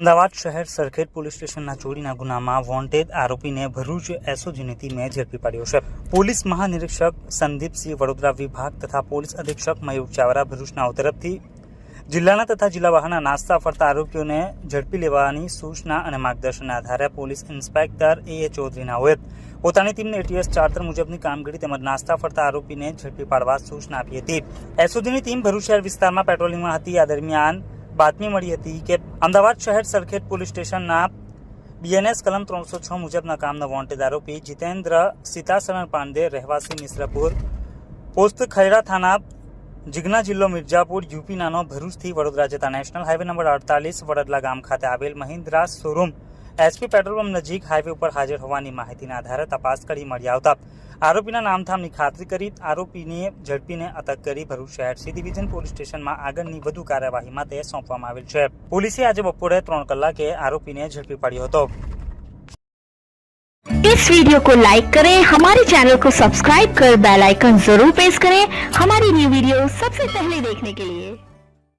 અમદાવાદ શહેર સરખેજ પોલીસ સ્ટેશનના ચોરીના ગુનામાં વોન્ટેડ આરોપીને ભરૂચ એસઓજીની ટીમે ઝડપી પાડ્યો છે. પોલીસ મહાનિરીક્ષક સંદીપસિંહ વડોદરા વિભાગ તથા પોલીસ અધિક્ષક મયુર ચાવરા ભરૂચના તરફથી જિલ્લાના તથા જિલ્લા બહારના નાસ્તા ફરતા આરોપીઓને ઝડપી લેવાની સૂચના અને માર્ગદર્શનના આધારે પોલીસ ઇન્સ્પેક્ટર એ. એ. ચૌધરીના હોય પોતાની ટીમને એટીએસ ચાર્ટર મુજબની કામગીરી તેમજ નાસ્તા ફરતા આરોપીને ઝડપી પાડવા સૂચના આપી હતી. એસઓજીની ટીમ ભરૂચ શહેર વિસ્તારમાં પેટ્રોલિંગમાં હતી. આ દરમિયાન બાતમી મળી હતી કે અમદાવાદ શહેર સરખેજ પોલીસ સ્ટેશનના બીએનએસ કલમ ત્રણસો છ મુજબના કામના વોન્ટેડ આરોપી જીતેન્દ્ર સીતાસરણ પાંડે રહેવાસી મિશ્રપુર પોસ્ત ખૈરા થાના જિગ્ના જિલ્લો મિર્જાપુર યુપીનાનો ભરૂચથી વડોદરા જતા નેશનલ હાઈવે નંબર અડતાલીસ વડોદરા ગામ ખાતે આવેલ Mahindra showroom SP petrol pump નજીક હાઈવે ઉપર હાજર હોવાની માહિતીના આધારે તપાસ કરી મળી આવતા આરોપીના નામધામની ખાતરી કરી આરોપીને ઝડપીને અટક કરી ભરૂચ શહેર સી ડિવિઝન પોલીસ સ્ટેશનમાં આગળની વધુ કાર્યવાહી માટે સોંપવામાં આવેલ છે પોલીસે આજે બપોરે ત્રણ કલાકે આરોપીને ઝડપી પાડ્યો હતો इस वीडियो को लाइक करें हमारे चैनल को सब्सक्राइब कर बेल आइकन जरूर प्रेस करें हमारी न्यू वीडियो सबसे पहले देखने के लिए